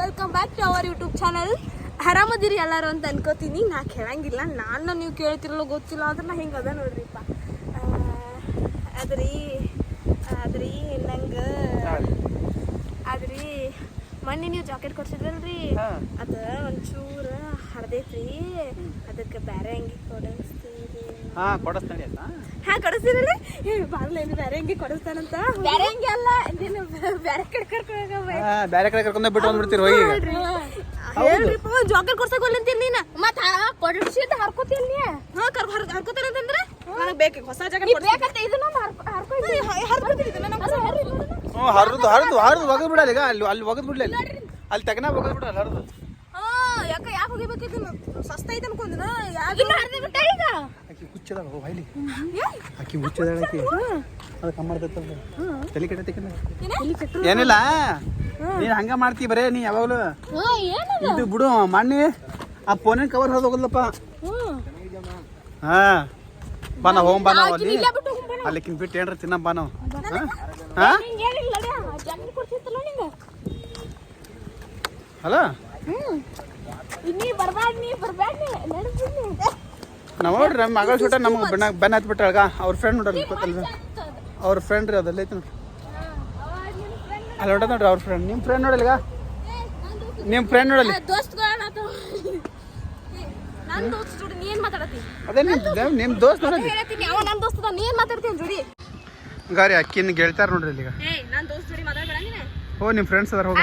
Welcome back to our YouTube channel ಆರಾಮದಿರಿ ಎಲ್ಲರೂ ಅಂತ ಅನ್ಕೋತೀನಿ. ನಾ ಕೇಳಂಗಿಲ್ಲ. ನಾನು ನೀವು ಕೇಳ್ತಿರಲ್ಲ ಗೊತ್ತಿಲ್ಲ. ಆದ್ರೆ ನಾ ಹಿಂಗೆ ಅದ ನೋಡ್ರಿಪ್ಪ. ಅದ್ರಿ ಅದ್ರಿ ನಂಗೆ ಅದ್ರಿ ಮೊನ್ನೆ ನೀವು ಜಾಕೆಟ್ ಕೊಡ್ಸಿದ್ರಲ್ರಿ. ಅದ ಒಂಚೂರು ಹರ್ದೈತ್ರಿ. ಅದಕ್ಕೆ ಬೇರೆ ಅಂಗಿ ಕೊಡಿಸ್ತೀರಿ ಹಾ ಕೊಡಸ್ತಾನೆ ಆಯ್ತಾ? ಹಾ ಕೊಡಿಸ್ತೀರಲ್ಲ ಏ ಬಾರ್ಲ ಏನು ಬೇರೆ ಅಂಗಿ ಕೊಡಿಸ್ತಾನಂತ? ಬೇರೆ ಅಂಗಿ ಅಲ್ಲ ನೀನು ಬೇರೆ ಕಡೆ ಕರ್ಕೊಂಡು ಹಾ, ಬ್ಯಾರೆ ಕಡೆ ಕರ್ಕೊಂಡ್ ಬಿಟ್ಟು ಬಂದ್ಬಿಡ್ತೀರಿ ಹೋಗಿ. ಹೇಳ್ರಿಪ್ಪ ಜಾಕೆಟ್ ಕೊಡ್ಸಕ್ ಅಂತೀನಿ ನೀನು? ಮತ್ತ ಕೊಡಿಸಿದ ನೀ ಹಾ ಕರ್ ಹರ್ ಹರ್ಕೋತಾರ ಅಂತಂದ್ರೆ? ನನಗೆ ಬೇಕು ಹೊಸ ಜಾಗ ಬೇಕಂತ ಇದನ್ನ ಹರ್ಕೋತೀನಿ ಹರ್ಕೋತೀನಿ. ಇದನ್ನ ಹ್ಞೂ ಹರಿದು ಹರಿದು ಹರಿದು ಒಗದ್ ಬಿಡಲ್ಲ ಈಗ ಅಲ್ಲಿ ಅಲ್ಲಿ ಒಗದ್ ಬಿಡ್ಲಿಲ್ಲ ಅಲ್ಲಿ ಅಲ್ಲಿ ತಗನ ಒಗದ್ ಬಿಡಲ್ಲ ಹರಿದು. ಸಸ್ತ ಐತೆ ಯಾಕೆ ಬಿಟ್ಟ ಈಗ? ಆಕಿ ಹುಚ್ಚದಾಳ ಓ ಬೈಲಿ ಆಕಿ ಹುಚ್ಚದಾಳ ಆಕಿ. ಅದು ತಲೆ ಏನಿಲ್ಲ. ನೀನ್ ಹಂಗ ಮಾಡ್ತಿ ಬರೇ ನೀ ಯಾವಾಗಲೂ. ಹಾ ಏನದ ಇದು ಬಿಡು ಮಣ್ಣಿ. ಆ ಫೋನಿನ ಕವರ್ ಹರಿದು ಹೋಗಲ್ಲಪ್ಪ ಹಾ. ಬಾ ನಾವು ಹೋಗ್ ಬಾ ನಾವು ಅಲ್ಲಿ ಇಲ್ಲೇ ಬಿಟ್ಟು ಏನ್ರ ತಿನ್ನ ಬಾ ನಾವು. ಹಾ? ಹಾ? ನೀ ಬರ್ಬೇಡ ನೀ ನಾವು ನೋಡ್ರಿ ನಮ್ಮ ಮಗಳ ಸುಟ ನಮ್ಗೆ ಬೆನ್ನ ಬೆನ್ನ ಹತ್ಬಿಟ್ಟಾಳಗ ಅವ್ರ ಫ್ರೆಂಡ್ ನೋಡ್ರಿ ಗೊತ್ತಲ್ವ ಅವ್ರ ಫ್ರೆಂಡ್ ರೀ ಅದಲ್ಲ ಐತಿ ನೋಡ್ರಿ. ಅಲ್ಲಿ ಹೊಂಟ ನೋಡ್ರಿ ಅವ್ರ ಫ್ರೆಂಡ್ ನಿಮ್ಮ ಫ್ರೆಂಡ್ ನೋಡಲ್ಗ ನಿಮ್ಮ ಫ್ರೆಂಡ್ ನೋಡಲಿ ಅದೇ ನಿಮ್ಮ ನಿಮ್ಮ ದೋಸ್ತ್ ನೋಡಲಿ ಹೇಳ್ತೀನಿ ಅವ ನನ್ನ ದೋಸ್ತದ ನೀ ಜೋಡಿ? ಗಾರಿ ಅಕ್ಕಿನ ಗೆಳ್ತಾರ ನೋಡ್ರಿ ಈಗ ಓ ನಿಮ್ಮ ಫ್ರೆಂಡ್ಸ್ ಅದಾರ ಹೋಗ.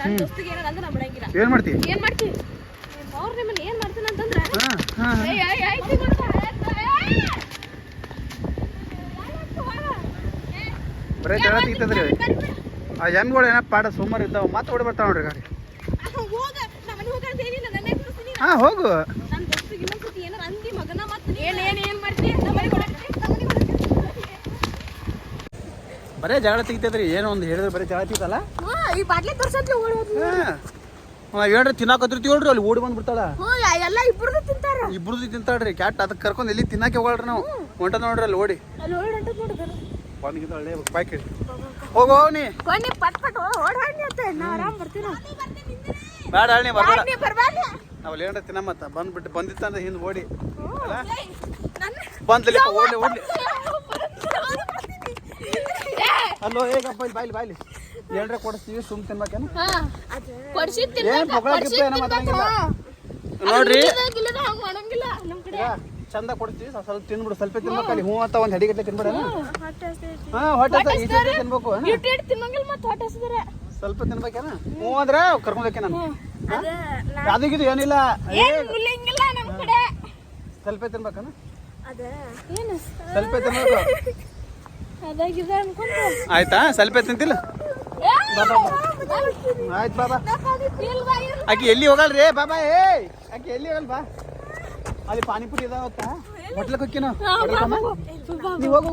ನನ್ನ ದೋಸ್ತಿಗೆ ಏನಾರ ಅಂದ್ರೆ ನಾ ಬಿಡಂಗಿಲ್ಲ ಏನು ಮಾಡ್ತಿ ಏನ್ ಮಾಡ್ತೀವಿ ಅವ್ರು ನಿಮ್ಮನ್ನ ಏನ್ ಮಾಡ್ತಾನ ಅಂತಂದ್ರ ಏಯ್ ಏಯ್ ಏಯ್ ಏಯ್! ಬರೇ ತೆಗಿತದ್ರಿ ಆ ಎಮ್ಗಳು ಏನಪ್ಪ ಪಾಡ ಸುಮಾರು ಇದ್ದಾವ ಮತ್ತೆ ಓಡಿ ಬರ್ತಾವ ನೋಡ್ರಿ ಗಾಡಿ ಅಹ್, ಹೋಗ ನಾ ಮನೆಗ್ ಹೋಗೋಣ ಅಂತ ಹೇಳಿಲ್ಲ, ನನ್ನೇ ಕೂರಿಸ್ತೀನಿ. ಹಾಂ ಹೋಗು ನನ್ನ ದೋಸ್ತಿಗೆ ಇನ್ನೊಂದ್ಸತಿ ಏನಾರ ಅಂದಿ ಮಗನ ಮತ್ತೆ ಏನ್ ಏನ್ ಏನ್ ಮಾಡ್ತಿ ಮನೆಗ್. ಬರೇ ಜಗಳ ತೆಗಿತದ್ರಿ ಏನೋ ಒಂದು ಹೇಳಿದ್ರೆ ಬರೀ ಜಗಳ ತೆಗಿತಲ್ಲ ಈ ಬಾಟ್ಲಿ ತೋರ್ಸತ್ಲೆ ಓಡಿ ಹೋದ್ಲು. ಹಾಂ ಹೇಳ್ರಿ ಅಲ್ಲಿ ಓಡಿ ಬಂದ್ಬಿಡ್ತಾಳ. ಹ್ಞೂ ಎಲ್ಲ ಇಬ್ರದ್ದು ತಿಂತಾರ. ಇಬ್ರದ್ದು ತಿಂತಾಳ್ರಿ ಕ್ಯಾಟ್ ಅದಕ್ಕೆ ಕರ್ಕೊಂಡು ಎಲ್ಲಿ ತಿನ್ನಕ್ಕೆ ಹೋಗಲ್ರಿ ನಾವು. ಹೊಂಟ ನೋಡ್ರಿ ಅಲ್ಲಿ ಓಡಿ. ಅಲ್ಲಿ ಓಡಿ ಹೊಂಟದ್ ಒಳ್ಳೆ ಬಾಯ್ಕ್ ಹೋಗೋ ನೀ. ಕೊನೆ ಪಟ್ ಪಟ್ ಓಡ್ ಹೊಡ್ನಿ ಅಂತ. ನಾ ಆರಾಮ್ ಬರ್ತೀನಿ. ಬೇಡ ಹಳ್ಳಿ ಬರ್ಬೇಡ. ನೀ. ನಾವು ಏನ್ರ ತಿನ್ನ ಮತ್ತ. ಬಂದ್ಬಿಟ್ಟು ಬಂದಿತ್ತಂದ್ರೆ ಹಿಂದೆ ಓಡಿ. ಬಂದ್ಲಿ ಓಡ್ಲಿ ಓಡ್ಲಿ. ಅಲ್ಲೋ ಹೇಗಪ್ಪ ಇಲ್ಲಿ ಬಾಯ್ಲಿ ಬಾಯ್ಲಿ. ಏನ್ರ ಕೊಡಿಸ್ತೀವಿ ಸುಮ್ ತಿನ್ಬೇಕೇನು? ಕೊಡ್ಸಿದ್ ಏನ್ ಪಗಳ ಗಿಪ್ಪ ಏನೋ ಮಾತಾಡಂಗಿಲ್ಲ? ನೋಡ್ರಿ. ಹಂಗ ಮಾಡಂಗಿಲ್ಲ ನಮ್ ಕಡೆ. ಈಗ ಚಂದ ಕೊಡ್ತೀವಿ ಸ್ವಲ್ಪ ಸ್ವಲ್ಪ ತಿನ್ಬಿಡು ಸ್ವಲ್ಪ ತಿನ್ಬೇಕು ಅಲ್ಲಿ ಹ್ಞೂ ಅಂತ ಒಂದು ಹೆಡಿಗಟ್ಟೆ ತಿನ್ಬಿಡ ಹಾ ಹೊಟ್ಟೆ ತಿನ್ಬೇಕು ಏನ? ಇಟ್ಟು ಇಟ್ಟು ತಿನ್ನಂಗಿಲ್ಲ ಮತ್ತೆ ಹೊಟ್ಟೆ ಹಸಿದ್ರೆ ಸ್ವಲ್ಪ ತಿನ್ಬೇಕೇನ? ಹ್ಞೂ ಅಂದ್ರೆ ಕರ್ಕೊಂಡೋಕೆ ನಾನು. ಯಾವ್ದಿಗಿದು ಏನಿಲ್ಲ. ಏ, ಏನ್ ಮುಲ್ಲಂಗಿಲ್ಲ ನಮ್ ಕಡೆ. ಸ್ವಲ್ಪ ತಿನ್ಬೇಕನ? ಅದ ಏನು? ಸ್ವಲ್ಪ ತಿನ್ಬೇಕು. ಅದಾಗಿದೆ ಅನ್ಕೊಂಡು. ಆಯ್ತಾ? ಸ್ವಲ್ಪ ತಿಂತಿಲ್ಲ? ಆಯ್ತು ಬಾಬಾ. ಆಕೆ ಎಲ್ಲಿ ಹೋಗಲ್ರಿ? ಬಾಬಾ ಏ ಆಕೆ ಎಲ್ಲಿ ಹೋಗಲ್ ಬಾ. ಅಲ್ಲಿ ಪಾನಿಪುರಿ ಇದಾವತ್ತ ಹೋಟ್ಲಕ್ಕೆ ಹೋಗ್ಕಿನ ನೀವು ಹೋಗು.